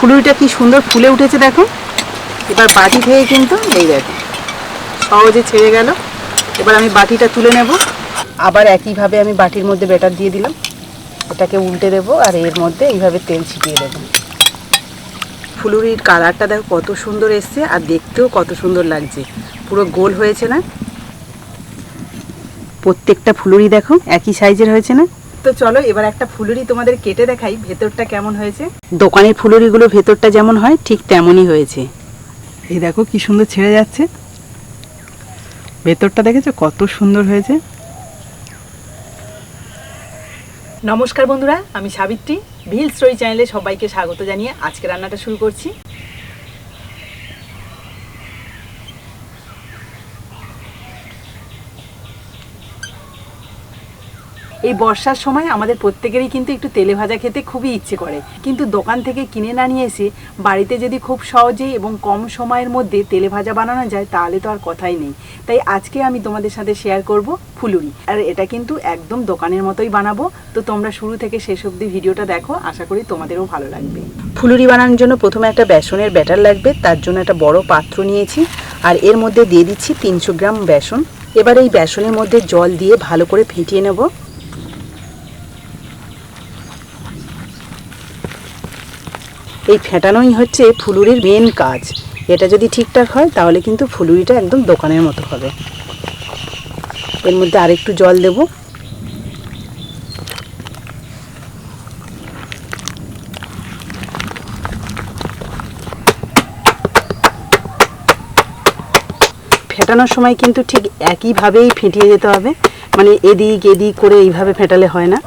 ফুলুরিটা কি সুন্দর ফুলে উঠেছে দেখো। এবার বাটি থেকে কিন্তু এই দেখো, সহজে ছেড়ে গেল। এবার আমি বাটিটা তুলে নেব। আবার একইভাবে আমি বাটির মধ্যে ব্যাটার দিয়ে দিলাম। এটাকে উল্টে দেবো আর এর মধ্যে এইভাবে তেল ছিটিয়ে দেবো। ফুলুরির কালারটা দেখো কত সুন্দর এসছে আর দেখতেও কত সুন্দর লাগছে। পুরো গোল হয়েছে না? প্রত্যেকটা ফুলুরি দেখো, একই সাইজের হয়েছে না? তো চলো এবার একটা ফুলুরি তোমাদের কেটে দেখাই ভেতরটা কেমন হয়েছে। দোকানের ফুলুরিগুলো ভেতরটা যেমন হয় ঠিক তেমনই হয়েছে। এই দেখো কি সুন্দর ছেড়ে যাচ্ছে। ভেতরটা দেখেছ কত সুন্দর হয়েছে। নমস্কার বন্ধুরা আমি সাবিত্রী ভিল স্টোরি চ্যানেলে সবাইকে স্বাগত জানিয়ে আজকে রান্নাটা শুরু করছি। এই বর্ষার সময় আমাদের প্রত্যেকেরই কিন্তু একটু তেলে ভাজা খেতে খুবই ইচ্ছে করে। কিন্তু দোকান থেকে কিনে না নিয়ে এসে বাড়িতে যদি খুব সহজেই এবং কম সময়ের মধ্যে তেলে ভাজা বানানো যায়, তাহলে তো আর কথাই নেই। তাই আজকে আমি তোমাদের সাথে শেয়ার করব ফুলুরি। আর এটা কিন্তু একদম দোকানের মতোই বানাবো। তো তোমরা শুরু থেকে শেষ অবধি ভিডিওটা দেখো, আশা করি তোমাদেরও ভালো লাগবে। ফুলুরি বানানোর জন্য প্রথমে একটা বেসনের ব্যাটার লাগবে, তার জন্য একটা বড় পাত্র নিয়েছি। আর এর মধ্যে দিয়ে দিচ্ছি তিনশো গ্রাম বেসন। এবার এই বেসনের মধ্যে জল দিয়ে ভালো করে ফেটিয়ে নেব। এই ফেটানোই হচ্ছে ফুলুরির মেন কাজ। এটা যদি ঠিকঠাক হয়, তাহলে কিন্তু ফুলুরিটা একদম দোকানের মতো হবে। এর মধ্যে আরেকটু জল দেব। ফেটানোর সময় কিন্তু ঠিক একইভাবেই ফেটিয়ে যেতে হবে। মানে এদিক এদিক করে এইভাবে ফেটালে হয় না।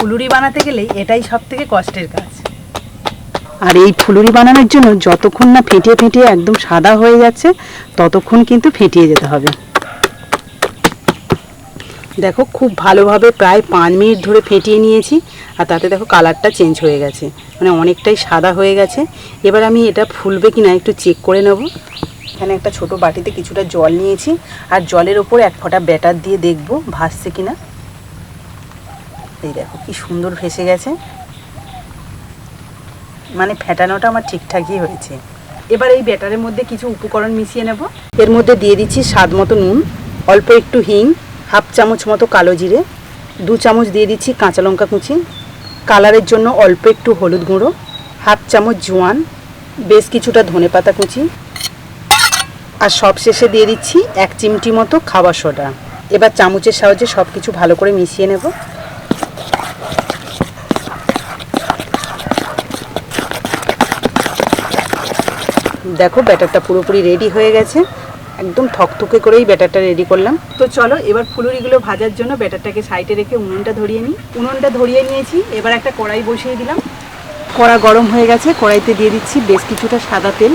ফুলুরি বানাতে গেলে এটাই সব থেকে কষ্টের কাজ। আর এই ফুলুরি বানানোর জন্য যতক্ষণ না ফেটিয়ে ফেটিয়ে একদম সাদা হয়ে যাচ্ছে, ততক্ষণ কিন্তু ফেটিয়ে যেতে হবে। দেখো খুব ভালোভাবে প্রায় পাঁচ মিনিট ধরে ফেটিয়ে নিয়েছি, আর তাতে দেখো কালারটা চেঞ্জ হয়ে গেছে। মানে অনেকটাই সাদা হয়ে গেছে। এবার আমি এটা ফুলবে কি না একটু চেক করে নেব। এখানে একটা ছোট বাটিতে কিছুটা জল নিয়েছি, আর জলের ওপর এক ফোঁটা ব্যাটার দিয়ে দেখব ভাসছে কিনা। এই দেখো, কি সুন্দর ভেসে গেছে। মানে ফেটানোটা আমার ঠিকঠাকই হয়েছে। এবার এই ব্যাটারের মধ্যে কিছু উপকরণ মিশিয়ে নেব। এর মধ্যে দিয়ে দিচ্ছি স্বাদ মতো নুন, অল্প একটু হিং, হাফ চামচ মতো কালো জিরে, দু চামচ দিয়ে দিচ্ছি কাঁচা লঙ্কা কুচি, কালারের জন্য অল্প একটু হলুদ গুঁড়ো, হাফ চামচ জোয়ান, বেশ কিছুটা ধনেপাতা কুচি, আর সব শেষে দিয়ে দিচ্ছি এক চিমটি মতো খাবার সোডা। এবার চামচের সাহায্যে সব কিছু ভালো করে মিশিয়ে নেব। দেখো, ব্যাটারটা পুরোপুরি রেডি হয়ে গেছে। একদম থকথকে করেই ব্যাটারটা রেডি করলাম। তো চলো, এবার ফুলুরিগুলো ভাজার জন্য ব্যাটারটাকে সাইডে রেখে উনুনটা ধরিয়ে নিই। উনুনটা ধরিয়ে নিয়েছি, এবার একটা কড়াই বসিয়ে দিলাম। কড়া গরম হয়ে গেছে, কড়াইতে দিয়ে দিচ্ছি বেশ কিছুটা সাদা তেল।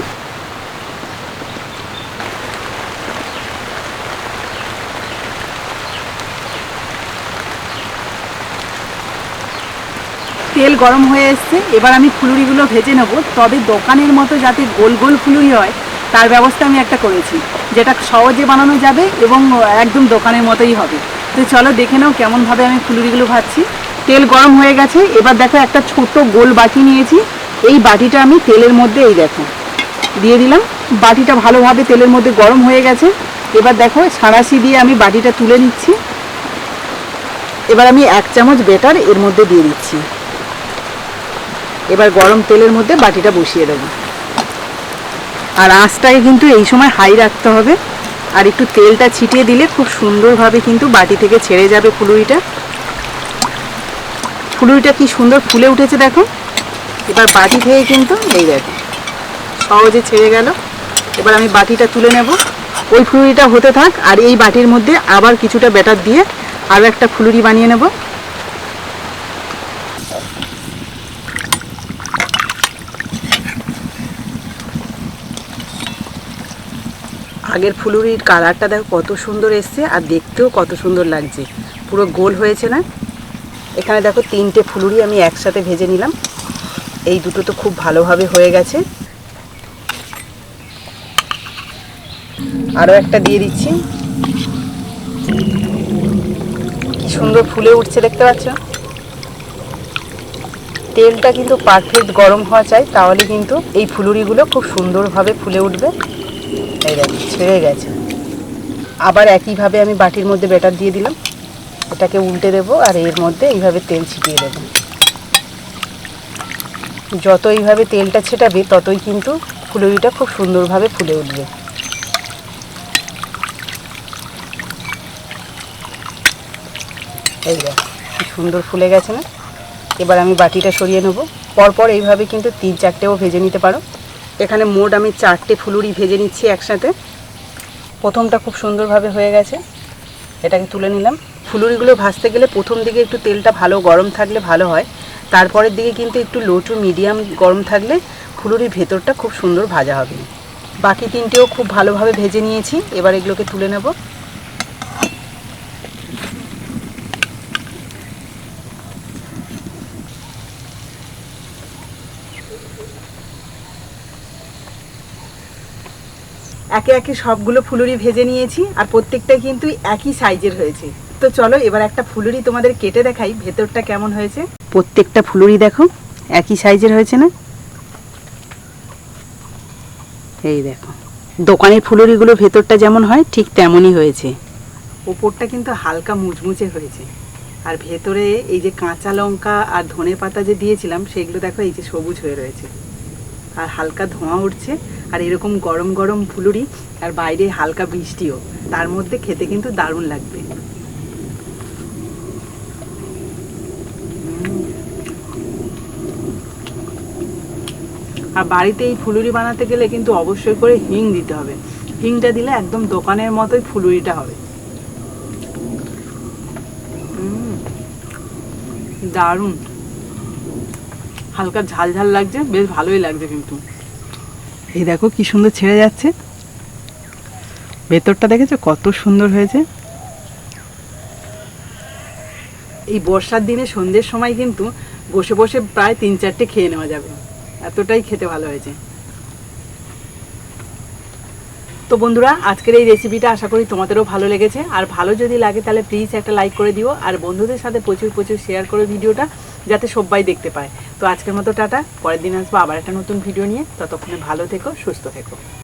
তেল গরম হয়ে এসছে, এবার আমি ফুলুরিগুলো ভেজে নেব। তবে দোকানের মতো যাতে গোল গোল ফুলুরি হয়, তার ব্যবস্থা আমি একটা করেছি, যেটা সহজে বানানো যাবে এবং একদম দোকানের মতোই হবে। তো চলো দেখে নাও কেমনভাবে আমি ফুলুরিগুলো ভাজছি। তেল গরম হয়ে গেছে, এবার দেখো একটা ছোট গোল বাটি নিয়েছি। এই বাটিটা আমি তেলের মধ্যে, এই দেখো, দিয়ে দিলাম। বাটিটা ভালোভাবে তেলের মধ্যে গরম হয়ে গেছে। এবার দেখো, সাঁড়াশি দিয়ে আমি বাটিটা তুলে নিচ্ছি। এবার আমি এক চামচ বেটার এর মধ্যে দিয়ে দিচ্ছি। এবার গরম তেলের মধ্যে বাটিটা বসিয়ে দেবো। আর আঁচটাকে কিন্তু এই সময় হাই রাখতে হবে। আর একটু তেলটা ছিটিয়ে দিলে খুব সুন্দরভাবে কিন্তু বাটি থেকে ছেড়ে যাবে ফুলুরিটা। ফুলুরিটা কি সুন্দর ফুলে উঠেছে দেখো। এবার বাটি থেকে কিন্তু এই দেখো, সহজে ছেড়ে গেল। এবার আমি বাটিটা তুলে নেব। ওই ফুলুরিটা হতে থাক, আর এই বাটির মধ্যে আবার কিছুটা ব্যাটার দিয়ে আরও একটা ফুলুরি বানিয়ে নেব। আগের ফুলুরির কালারটা দেখো কত সুন্দর এসছে আর দেখতেও কত সুন্দর লাগছে। পুরো গোল হয়েছে না? এখানে দেখো তিনটে ফুলুরি আমি একসাথে ভেজে নিলাম। এই দুটো তো খুব ভালোভাবে হয়ে গেছে। আরও একটা দিয়ে দিচ্ছি। কি সুন্দর ফুলে উঠছে দেখতে পাচ্ছ? তেলটা কিন্তু পারফেক্ট গরম হওয়া চাই, তাহলে কিন্তু এই ফুলুরিগুলো খুব সুন্দরভাবে ফুলে উঠবে। এই দেখো, ছেড়ে গেছে। আবার একইভাবে আমি বাটির মধ্যে ব্যাটার দিয়ে দিলাম। এটাকে উল্টে দেবো আর এর মধ্যে এইভাবে তেল ছিটিয়ে দেবো। যত এইভাবে তেলটা ছেটাবে, ততই কিন্তু ফুলুরিটা খুব সুন্দরভাবে ফুলে উঠবে। এই দেখ সুন্দর ফুলে গেছে না? এবার আমি বাটিটা সরিয়ে নেব। পরপর এইভাবে কিন্তু তিন চারটেও ভেজে নিতে পারো। এখানে মোট আমি চারটে ফুলুরি ভেজে নিচ্ছি একসাথে। প্রথমটা খুব সুন্দরভাবে হয়ে গেছে। এটাকে তুলে নিলাম। ফুলুরিগুলো ভাজতে গেলে প্রথম দিকে একটু তেলটা ভালো গরম থাকলে ভালো হয়। তারপরের দিকে কিন্তু একটু লো টু মিডিয়াম গরম থাকলে ফুলুরির ভেতরটা খুব সুন্দর ভাজা হবে। বাকি তিনটেও খুব ভালোভাবে ভেজে নিয়েছি। এবার এগুলোকে তুলে নেব। একে একে সবগুলো ফুলুরি ভেজে নিয়েছি আর প্রত্যেকটাই কিন্তু একই সাইজের হয়েছে। তো চলো এবার একটা ফুলুরি তোমাদের কেটে দেখাই, ভেতরটা কেমন হয়েছে। প্রত্যেকটা ফুলুরি দেখো, একই সাইজের হয়েছে না? এই দেখো, দোকানের ফুলুরিগুলো ভেতরটা যেমন হয়, ঠিক তেমনই হয়েছে। ওপরটা কিন্তু হালকা মুচমুচে হয়েছে। আর ভেতরে এই যে কাঁচা লঙ্কা আর ধনে পাতা যে দিয়েছিলাম, সেগুলো দেখো এই যে সবুজ হয়ে রয়েছে। আর হালকা ধোঁয়া উঠছে। আর এরকম গরম গরম ফুলুরি আর বাইরে হালকা বৃষ্টিও, তার মধ্যে খেতে কিন্তু দারুণ লাগবে। আর বাড়িতে এই ফুলুরি বানাতে গেলে কিন্তু অবশ্যই করে হিং দিতে হবে। হিংটা দিলে একদম দোকানের মতোই ফুলুরিটা হবে। দারুণ। হালকা ঝাল ঝাল লাগছে, বেশ ভালোই লাগছে কিন্তু। এই দেখো কি সুন্দর ছেড়ে যাচ্ছে। ভেতরটা দেখেছ? কত সুন্দর হয়েছে। এই বর্ষার দিনে সন্ধ্যের সময় কিন্তু বসে বসে প্রায় তিন চারটে খেয়ে নেওয়া যাবে। এতটাই খেতে ভালো হয়েছে। তো বন্ধুরা, আজকের এই রেসিপিটা আশা করি তোমাদেরও ভালো লেগেছে। আর ভালো যদি লাগে তাহলে প্লিজ একটা লাইক করে দিও। আর বন্ধুদের সাথে প্রচুর প্রচুর শেয়ার করো ভিডিওটা যাতে সবাই দেখতে পায়। তো আজকের মতো টাটা, পরের দিন আসব আবার একটা নতুন ভিডিও নিয়ে। ততক্ষণে ভালো থেকো, সুস্থ থেকো।